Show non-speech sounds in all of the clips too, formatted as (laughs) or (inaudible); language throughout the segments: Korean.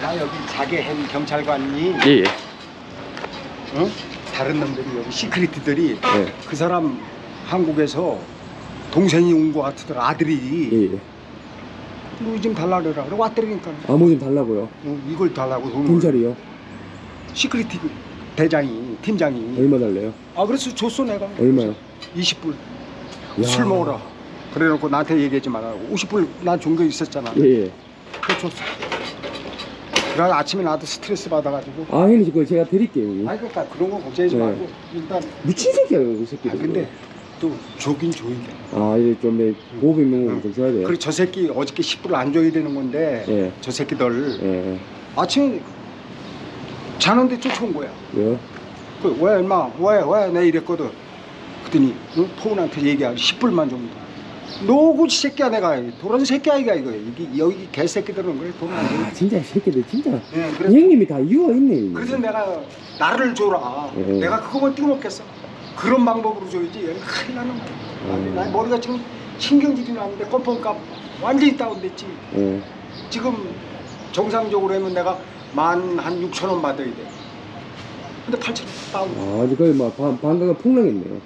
나 여기 자개행 경찰관이 예, 예. 어? 다른 놈들이 여기 시크릿들이 예. 그 사람 한국에서 동생이 온 거 같더라 아들이 예, 예. 뭐좀 달라 그래라 그래 왔더니까 아무 좀 달라고요. 어, 이걸 달라고 돈을 경찰이요? 시크릿 대장이 팀장이 얼마 달래요? 아 그래서 줬어 내가 얼마요? 20불 야. 술 먹어라 그래 놓고 나한테 얘기하지 말라고 50불 난준거 있었잖아 예, 예. 그래 줬어 그래 아침에 나도 스트레스 받아가지고 아, 형님, 그거 제가 드릴게요, 형님. 아이 그러니까 그런 거 걱정하지 네. 말고 일단 미친 새끼야, 그 새끼. 아 근데 또 조긴 줘야 돼 아, 이제 좀, 내 보호 명령을 응. 좀 줘야 돼요. 그리고 저 새끼 어저께 10불 안 줘야 되는 건데 예. 저 새끼들 예, 예. 아침에 자는데 쫓아온 거야 왜요? 그왜 임마 왜왜 내 이랬거든 그랬더니 응? 포은한테 얘기하고 10불만 좀 너그 새끼야 내가 도란 새끼야 이거 이거 이게 여기 개새끼들은 그래 돈을 안 아, 줘. 진짜 이 새끼들, 진짜. 예, 그래서, 형님이 다 이유가 있네. 그래서 내가 나를 줘라. 예. 내가 그거만 띄워먹겠어. 그런 방법으로 줘야지. 얘는 큰일 나는 거야. 음. 나 머리가 지금 신경질이 나는데 껌껌값 완전히 다운됐지. 예. 지금 정상적으로 하면 내가 만 한 6천 원 받아야 돼. 근데 8천 원 다운. 아, 거의 막 반, 반가가 폭락했네요.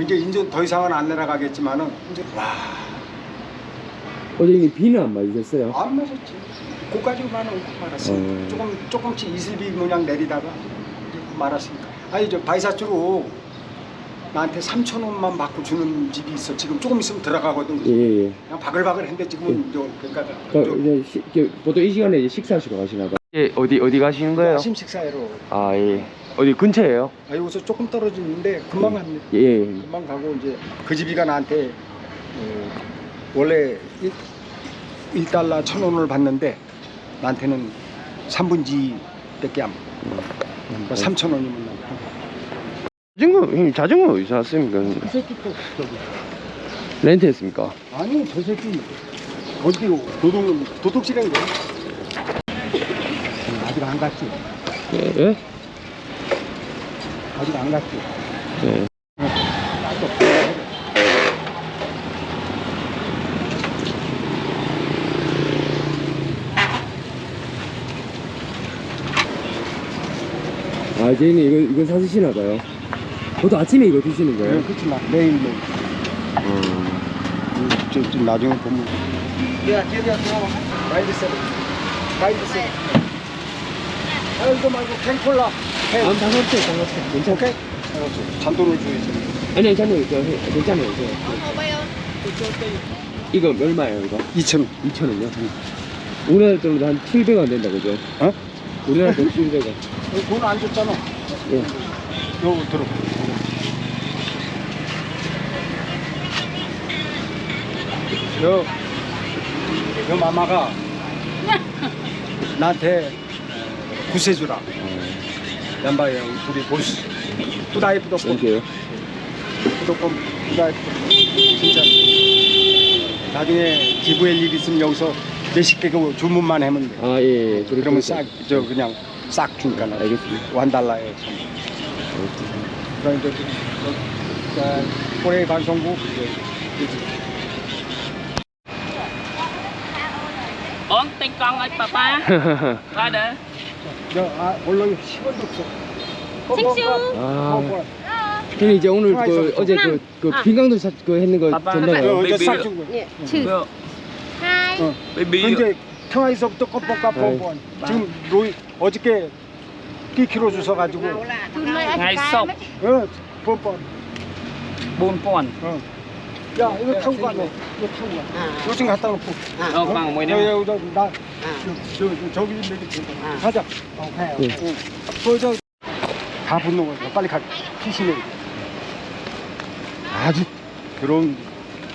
이제 인제 더 이상은 안 내려가겠지만은 이제 와. 어제 형님 비는 안 맞으셨어요? 안 맞았지. 고까지 많은 말았어. 어. 조금 조금씩 이슬비 모양 내리다가 이제 말았으니까. 아니 저 바이사주로 나한테 3천 원만 받고 주는 집이 있어. 지금 조금 있으면 들어가거든. 예, 예. 그냥 바글바글했는데 지금은 저 그러니까 그러니까 이제 시, 이렇게 보통 이 시간에 이제 식사하시러 가시나 봐. 예, 어디 어디 가시는 거예요? 아침 식사회로. 아, 예. 어디 근처예요? 아 여기서 조금 떨어지는데 금방 갑니다. 예, 예. 금방 가고 이제 그 집이가 나한테 어, 원래 1, 1달러 천 원을 받는데 나한테는 3분지 밖에 안 받고 그러니까 3천 원이면 나. 자전거, 형님 자전거 어디서 샀습니까? 그 새끼 또 저기 렌트했습니까? 아니 저 새끼 어디로 도둑 도둑질한 거야? 아직 안 갔지? 예, 예? 아직 안 갔지? 예. 아, 형님 이거 이거 사드시나 봐요. 보통 아침에 이거 드시는 거예요? 네, 그렇지 나 매일 매일. 음. 저, 저 나중에 보면. 야, 걔야 들어와. 가이드 세. 가이드 세. 아 이거 말고 캔콜라. 해. 아, 상관없어요, 상관없어요. 괜찮아. 오케이. 알았어. 잔돈을 줘야지. 아니, 괜찮아요. 저, 해- 괜찮아요. 저. 이거 얼마예요, 이거? 2천 원. 2,000원이요? 우리나라 돈으로 한 700원 된다, 그죠? 어? 우리나라 돈 700원. 돈안 줬잖아. 예. 요 들어. 요, 요 마마가 (laughs) 나한테 구세주라. 얀바이 형 둘이 보스. 뿌다이 뿌덕고. 여기요. 무조건 부자 진짜 나중에 기부할 일 있으면 여기서 몇십 개 그 주문만 하면 돼. 아, 예, 예. 그러면 싹 저 그냥 싹 주니까 나 알겠습니다. 완달라에 그러니까 이제 자, 고래 방송국 이제 Ủa, tên con ơi, papa. Qua đây. 저 아 물론 10원도 없어. 생수. 아, 형님 이제 오늘 그 어제 그, 그 아. 빈강도 사, 그 했는 거 아빠, 전달해요. 아빠. 저싹 준 거야. 예, 칠. Được. 하이. 어. Baby. 근데 평화에서부터 껌뻑값 뻔뻔. 지금 로이 어저께 끼키로 주셔가지고 둘 ơi, anh Ngày 어 뻔뻔. Con. 어. 야 이거 타고 가. 너. 이거 타고 가. 요즘 갖다 놓고. Ờ, bằng mùi 야, đen. 야, 저, 나. 저, 저, 저기 있는 게 아. 가자. 어, 가요. 예. 응. 그, 저, 다 붙는 거야. 빨리 가. 피시네. 아주 더러운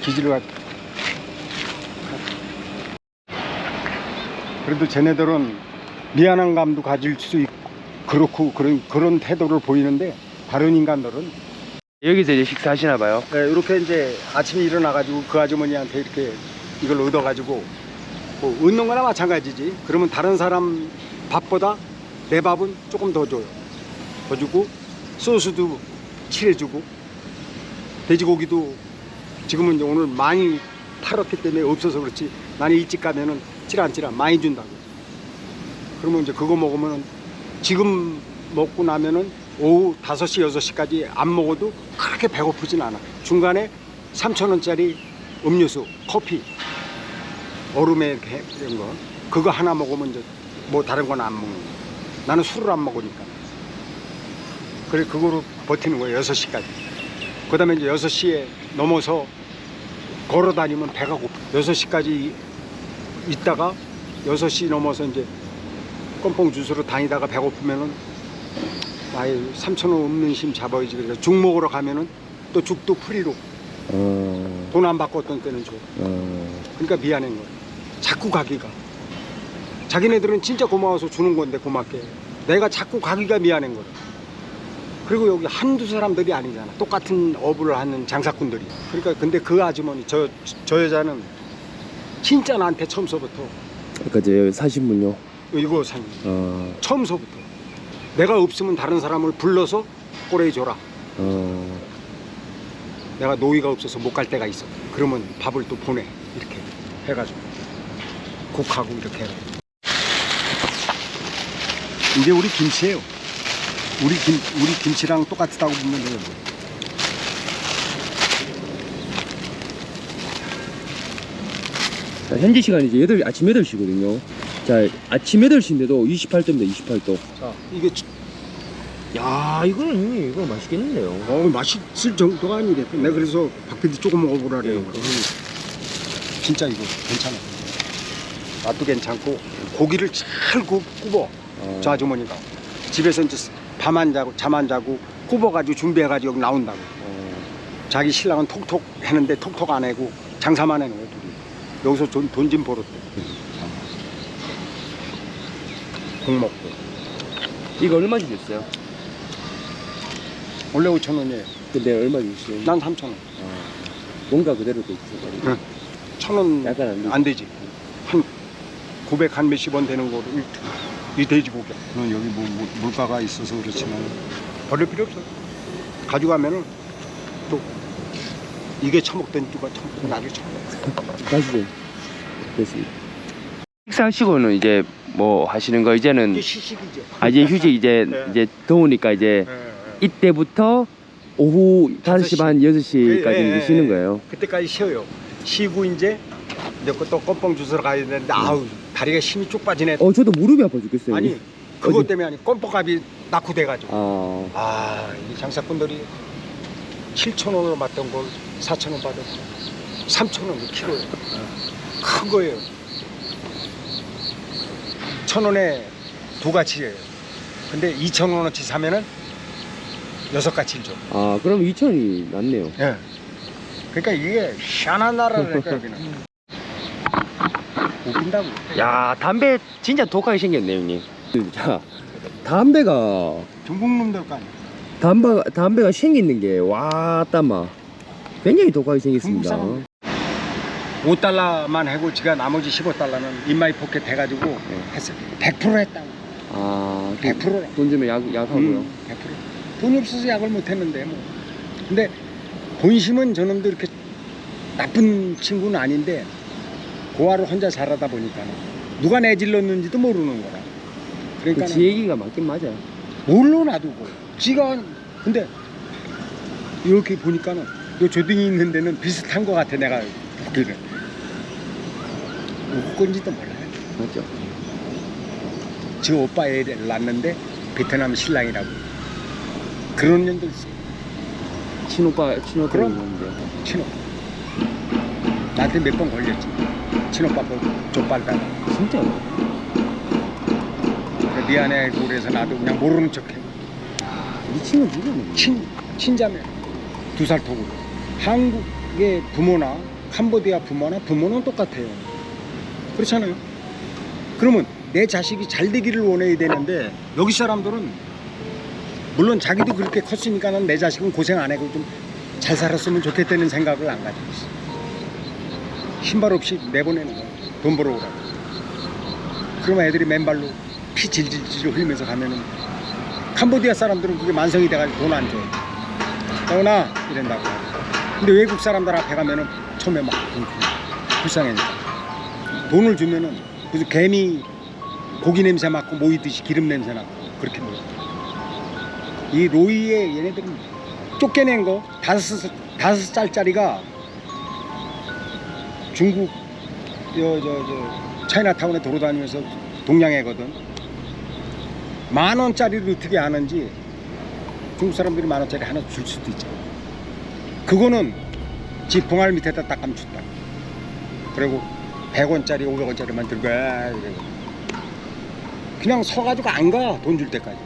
기질을 갖 그래도 쟤네들은 미안한 감도 가질 수 있고, 그렇고, 그런, 그런 태도를 보이는데, 다른 인간들은 여기서 이제 식사하시나 봐요. 네, 이렇게 이제 아침에 일어나가지고 그 아주머니한테 이렇게 이걸 얻어가지고 뭐 얻는 거나 마찬가지지. 그러면 다른 사람 밥보다 내 밥은 조금 더 줘요. 더 주고 소스도 칠해주고 돼지고기도 지금은 이제 오늘 많이 팔았기 때문에 없어서 그렇지 나는 일찍 가면은 찔안찔안 많이 준다고. 그러면 이제 그거 먹으면 지금 먹고 나면은 오후 5시, 6시까지 안 먹어도 그렇게 배고프진 않아. 중간에 3,000원짜리 음료수, 커피, 얼음에 이런 거. 그거 하나 먹으면 이제 뭐 다른 건 안 먹는 거야. 나는 술을 안 먹으니까. 그래, 그거로 버티는 거예요, 6시까지. 그 다음에 이제 6시에 넘어서 걸어 다니면 배가 고파. 6시까지 있다가 6시 넘어서 이제 껌뽕 주스로 다니다가 배고프면은 아예 3,000원 없는 힘 잡아야지. 그래서 죽 먹으러 가면은 또 죽도 프리로 어, 돈안 받고 어떤 때는 줘. 어, 그러니까 미안한 거야. 자꾸 가기가. 자기네들은 진짜 고마워서 주는 건데 고맙게. 내가 자꾸 가기가 미안한 거야. 그리고 여기 한두 사람들이 아니잖아. 똑같은 업을 하는 장사꾼들이. 그러니까 근데 그 아주머니 저, 저 여자는 진짜 나한테 처음서부터 그러니까 이제 사신 분요. 이거 산 어, 처음서부터 내가 없으면 다른 사람을 불러서 꼬레이 줘라. 어, 내가 노이가 없어서 못 갈 때가 있어. 그러면 밥을 또 보내. 이렇게 해가지고. 국하고 이렇게 해. 이게 우리 김치예요. 우리 김, 우리 김치랑 똑같다고 보면 돼요. 자, 현재 시간이 이제 8, 아침 8시거든요. 자, 아침 8시인데도 28도입니다, 28도. 자, 이게 치- 야, 이거는 형님, 이거 맛있겠는데요. 어, 맛있을 정도가 아니래. 내가 그래서 박 PD 조금 먹어보라 그래요. 예. 진짜 이거 괜찮아. 맛도 괜찮고 고기를 잘 구, 굽어. 어, 저 아주머니가 집에서 이제 밤 안 자고 잠 안 자고 굽어가지고 준비해가지고 여기 나온다고 어, 자기 신랑은 톡톡 했는데 톡톡 안 해고 장사만 해는 거예요 둘이 여기서 돈, 돈좀 벌었대 국 먹고 이거 얼마 주셨어요? 원래 5천 원이에요 근데 얼마 주셨어요? 난 3천 원 뭔가 그대로 돼 있어요. 응. 천원 약간 안 되지. 안 되지 한 900 한 몇십 원 되는 거로 이, 이 돼지고기 는 여기 뭐, 뭐 물가가 있어서 그렇지만 버릴 필요 없어 가져가면은 또 이게 처먹던 누가 처먹고 나중에 처먹어 가시죠. 됐습니다. 식사하시고는 이제 뭐 하시는 거 이제는 아 이제 휴직 이제 (laughs) 네. 이제 더우니까 이제 예, 예. 이때부터 오후 5시 반 6시까지 예. 쉬는 거예요. 그때까지 쉬어요 쉬고 이제 이제 또 껌뻥 주스러 가야 되는데 아우 다리가 힘이 쭉 빠지네 어 저도 무릎이 아파 죽겠어요. 아니 그것 어디? 때문에 아니 껌뻑값이 낙후돼가지고 아 아, 이 장사꾼들이 7천 원으로 맞던 걸 4천 원 받았어. 3천 원 키로에. 큰 거예요. 천 원에 두 가치예요. 근데 2천 원어치 사면은 여섯 가치를 줘. 아 그럼 2천이 낫네요. 예. 그러니까 이게 희한한 나라라니까 여기는. 웃긴다고. 야 담배 진짜 독하게 생겼네 형님. 자 담배가 중국 놈들 거 아니야. 담배가 담배가 생기는 게 와따마 굉장히 독하게 생겼습니다. 중국 5달러만 하고 지가 나머지 15달러는 인마이 포켓 해가지고 네. 했어. 100% 했다고. 아 100%라. 돈 주면 약 약 하고요. 음, 100%. 돈이 없어서 약을 못 했는데 뭐. 근데 본심은 저놈도 이렇게 나쁜 친구는 아닌데 고아를 혼자 자라다 보니까 누가 내질렀는지도 모르는 거라. 그러니까 그지 얘기가 맞긴 맞아요. 뭘로 놔두고 지가 근데 이렇게 보니까는 요 조등이 있는 데는 비슷한 것 같아 내가 보기는 누구 건지도 몰라요. 맞죠? 저 오빠 애를 낳는데 베트남 신랑이라고 그런 년들 있어. 친오빠 친오빠 그럼. 있는데. 친오 나한테 몇 번 걸렸지 친오빠 그 족발다가 진짜요? 그래, 미안해 그래서 나도 그냥 모르는 척해 이 친구 누구는? 친 친자매 두 살 터고 한국의 부모나 캄보디아 부모나 부모는 똑같아요 그렇잖아요? 그러면 내 자식이 잘 되기를 원해야 되는데 여기 사람들은 물론 자기도 그렇게 컸으니까는 내 자식은 고생 안 하고 좀 잘 살았으면 좋겠다는 생각을 안 가지고 있어. 신발 없이 내보내는 거야. 돈 벌어오라고. 그러면 애들이 맨발로 피 질질질 흘리면서 가면은 캄보디아 사람들은 그게 만성이 돼가지고 돈 안 줘요 떠나 이런다고. 근데 외국 사람들 앞에 가면은 처음에 막 불쌍해니까 돈을 주면은 그래서 개미 고기 냄새 맡고 모이듯이 기름 냄새 나고 그렇게 먹어. 이 로이에 얘네들은 쫓겨낸 거 다섯 다섯 짤짜리가 중국 저 저 저 차이나타운에 돌아다니면서 동양애거든. 만 원짜리를 어떻게 아는지 중국 사람들이 만 원짜리 하나 줄 수도 있잖아. 그거는 지 봉알 밑에다 딱 감춘다. 그리고 100원짜리, 500원짜리만 들고 와, 이러고. 그냥 서가지고 안 가, 돈 줄 때까지.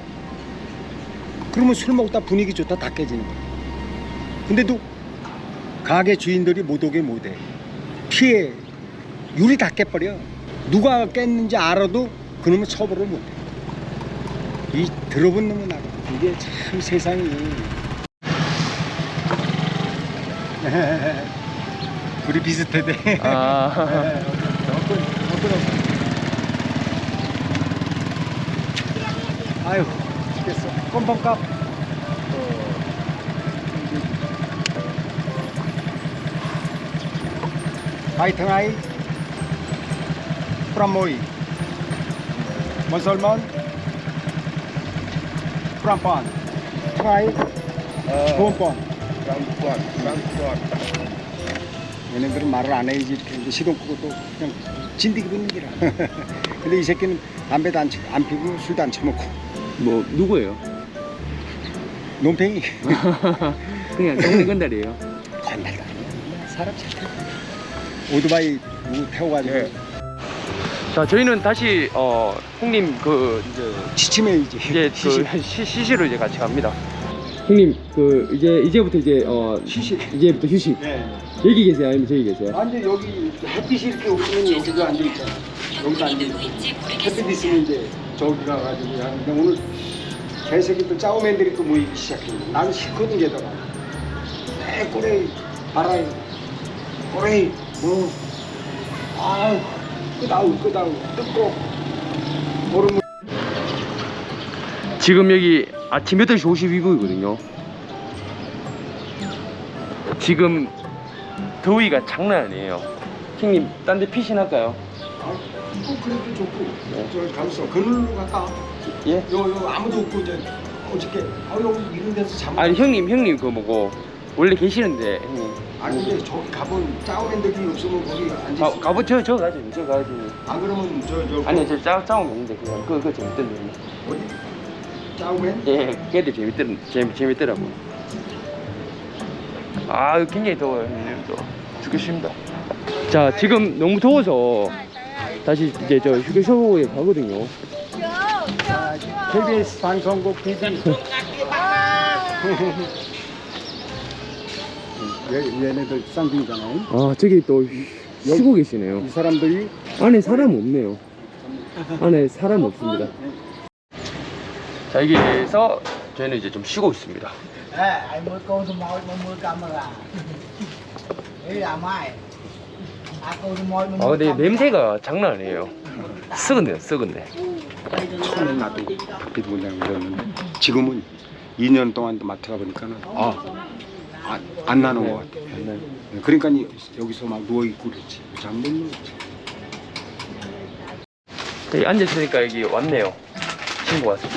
그러면 술 먹다 분위기 좋다 다 깨지는 거야. 근데도 가게 주인들이 못 오게 못해. 피해. 유리 다 깨버려. 누가 깼는지 알아도 그놈은 처벌을 못해. 이 들어본 놈은 알아. 이게 참 세상이. (laughs) 둘이 비슷하대. 아 (laughs) 네, 어떤 어떤 아유 죽겠어 껌껌값 하이팅하이 프람모이 먼설먼 프람판 트라이 보온번 얘네들은 말을 안 해야지 이렇게 시동 끄고 또 그냥 진디기 붙는 기라 근데 이 새끼는 담배도 안, 치- 안 피고 술도 안 처먹고. 뭐 누구예요? 논팽이. (laughs) 그냥 동네 건달이에요. (laughs) 아니야. 사람 착해 오토바이 누구 태워가지고. 자 저희는 다시 어 형님 그 이제 취침해야지 이제 그 시, 시시로 이제 같이 갑니다. 형님 그 이제 이제부터 이제 어 쉬시 이제부터 휴식. 네. 여기 계세요? 아니면 저기 계세요? 완전 여기 햇빛이 이렇게 오면 여기도 앉아 있잖아. 여기도 앉아 있고. 햇빛 있으면 이제 저기 가가지고 하는데 오늘 개새끼들 짜오맨들이 또 모이기 시작했네 나는 싫거든 게다가 에 꼬레이 바라이 꼬레이 뭐. 아유 끄다우 끄다우 뜯고. 모르면 지금 여기 아침 8시 52분이거든요. 지금 더위가 장난 아니에요. 형님 딴 데 피신할까요? 아, 또 그래도 좋고 저 가면서 그늘로 갈까? 예? 요, 요 아무도 없고 이제 어저께 아 여기 이런 데서 잠 아니 형님 형님 그 뭐고 원래 계시는데 형님 아니 근데 저기 가본 짜오맨들이 없으면 거기 가, 앉아있어 가보 저, 저 가지 저 가지 안 그러면 저 저 아니 저 짜, 짜온 없는데 그냥 그거 그거 재밌던데 어디? 짜오맨? 예 걔들 재밌더라 재밌, 재밌더라고. 아 굉장히 더워요 형님 또. 죽겠습니다. 자 지금 너무 더워서 다시 이제 저 휴게소에 가거든요. KBS 방송국 PD 얘, 얘네들 쌍둥이잖아요. 아 저기 또 쉬고 계시네요. 이 사람들이? 안에 사람 없네요. 안에 사람 없습니다 자 여기에서 저희는 이제 좀 쉬고 있습니다. Ê, anh mới cô tôi môi mà mua camera. Ý là mai. À cô tôi môi mà 아 mua 근데. 냄새가 장난 아니에요. 썩은데요 썩은데. 처음엔 나도 뭐냐고 그랬는데 지금은 2년 동안 마트 가보니까는 아, 안, 안 나는 것 같아 그러니까 이- 여기서 막 누워있고 그랬지. 잠못 누웠지 여기 앉아있으니까 여기 왔네요. 친구 왔어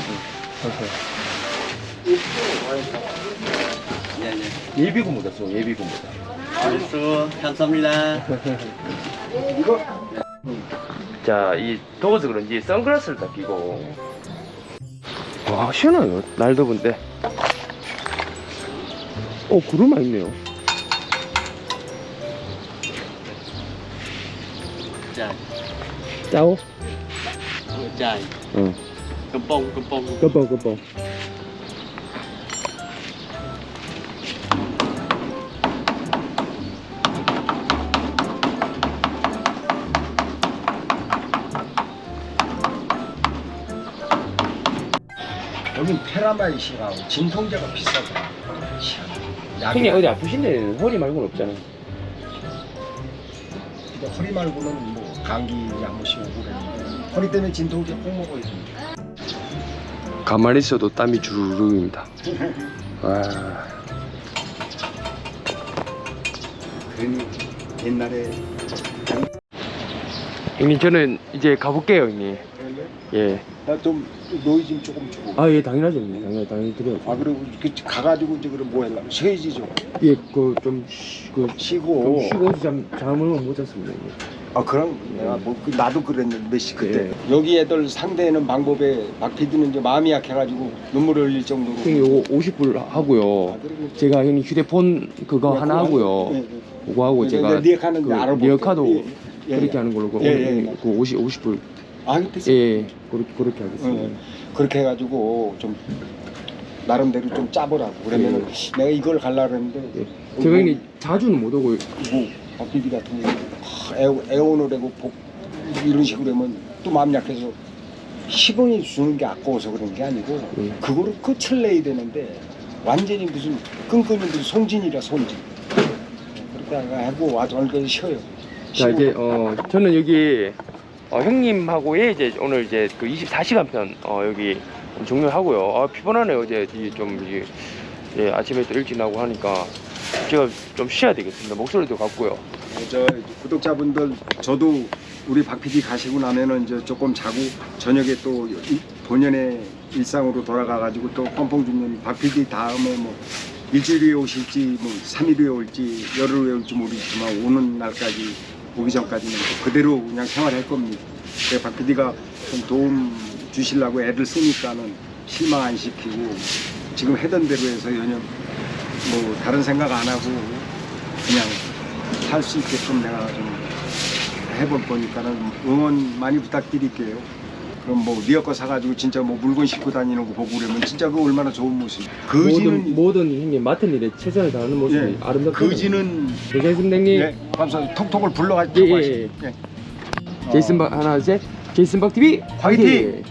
예비군보다 써 예비군보다 알았어. 감사합니다. 이거 (laughs) 자, 이 더워서 그런지 선글라스를 다 끼고 와 시원해요 날 더운데 어 구름 많이 있네요 Trời, 짜오? trời. 응 Cầm bông. 끄뻥 끄뻥 여긴 테라마이시라고 진통제가 비싸더라 희한하다. 약이 형님 어디 아프신데? 허리 말고는 없잖아요 근데 허리 말고는 뭐 감기 약 먹씩 오고 그랬는데 허리 때문에 진통제 꼭 먹어야 돼 가만히 있어도 땀이 주르륵입니다 와 괜히 옛날에 형님 저는 이제 가볼게요 형님. 예. 나좀 노이 좀 조금 주고. 아 예 당연하죠 형님. 당연히 당연히 드려야죠. 아 그리고 이렇게 가가지고 이제 그럼 뭐 하려고 쉬어야지 좀 예, 그 좀그 좀 쉬고. 쉬고 잠 잠을 못 잤습니다. 형님. 아 그럼 내가 뭐 그- 나도 그랬는데 몇시 그때 예. 여기 애들 상대하는 방법에 박 PD는 이제 마음이 약해가지고 눈물을 흘릴 정도로. 형님 요거 50불 하고요. 아, 그리고 제가 형님 휴대폰 그거 하나 하고요. 예, 예. 그거 하고 네, 제가 네, 리액하는 그 알아볼게. 리어카도 예, 예, 그렇게 예. 하는 걸로 그 예, 예, 형님 예. 그 50, 50불 아. 예, 예 그렇게 그렇게 하겠습니다. 응. 그렇게 해가지고 좀 나름대로 좀 짜보라고 그러면은 내가 이걸 갈라 그랬는데 예. 제가 형님 자주는 못 오고 뭐 박PD 같은 경우 애원, 애원을 하고 복, 이런 식으로 하면 또 마음 약해서 10원이 주는 게 아까워서 그런 게 아니고 예. 그거를 끝을 내야 되는데 완전히 무슨 끈끈이 무슨 송진이라 송진 그렇게 하고 와서 얼굴 쉬어요 자. 이제 어 저는 여기 어, 형님하고의 이제 오늘 이제 그 24시간 편 어, 여기 종료하고요. 아 피곤하네요 어제 이좀 이제 예, 아침에 또 일찍 나고 하니까 제가 좀 쉬어야 되겠습니다. 목소리도 같고요. 네, 저 구독자분들 저도 우리 박 PD 가시고 나면은 이제 조금 자고 저녁에 또 이- 본연의 일상으로 돌아가 가지고 또 펌퐁 주는 박 PD 다음에 뭐 일주일 후에 오실지 뭐 3일 후에 올지 열흘 후에 올지 모르겠지만 오는 날까지 오기 전까지는 또 그대로 그냥 생활할 겁니다. 그박 PD가 좀 도움 주시려고 애를 쓰니까는 실망 안 시키고 지금 해던 대로 해서 연연 뭐 다른 생각 안 하고 그냥 할수 있게끔 내가 좀 해볼 거니까는 응원 많이 부탁드릴게요. 그럼 뭐 리어 거 사가지고 진짜 뭐 물건 싣고 다니는 거 보고 그러면 진짜 그 얼마나 좋은 모습. 모든 거지는 모든 형님 맡은 일에 최선을 다하는 모습이 예, 아름답고 거지는 고생했습니다 형님. 예, 감사합니다. 톡톡을 불러가지고 예, 예, 예. 제이슨 박 하나 둘 셋. 제이슨 박 TV! 화이팅!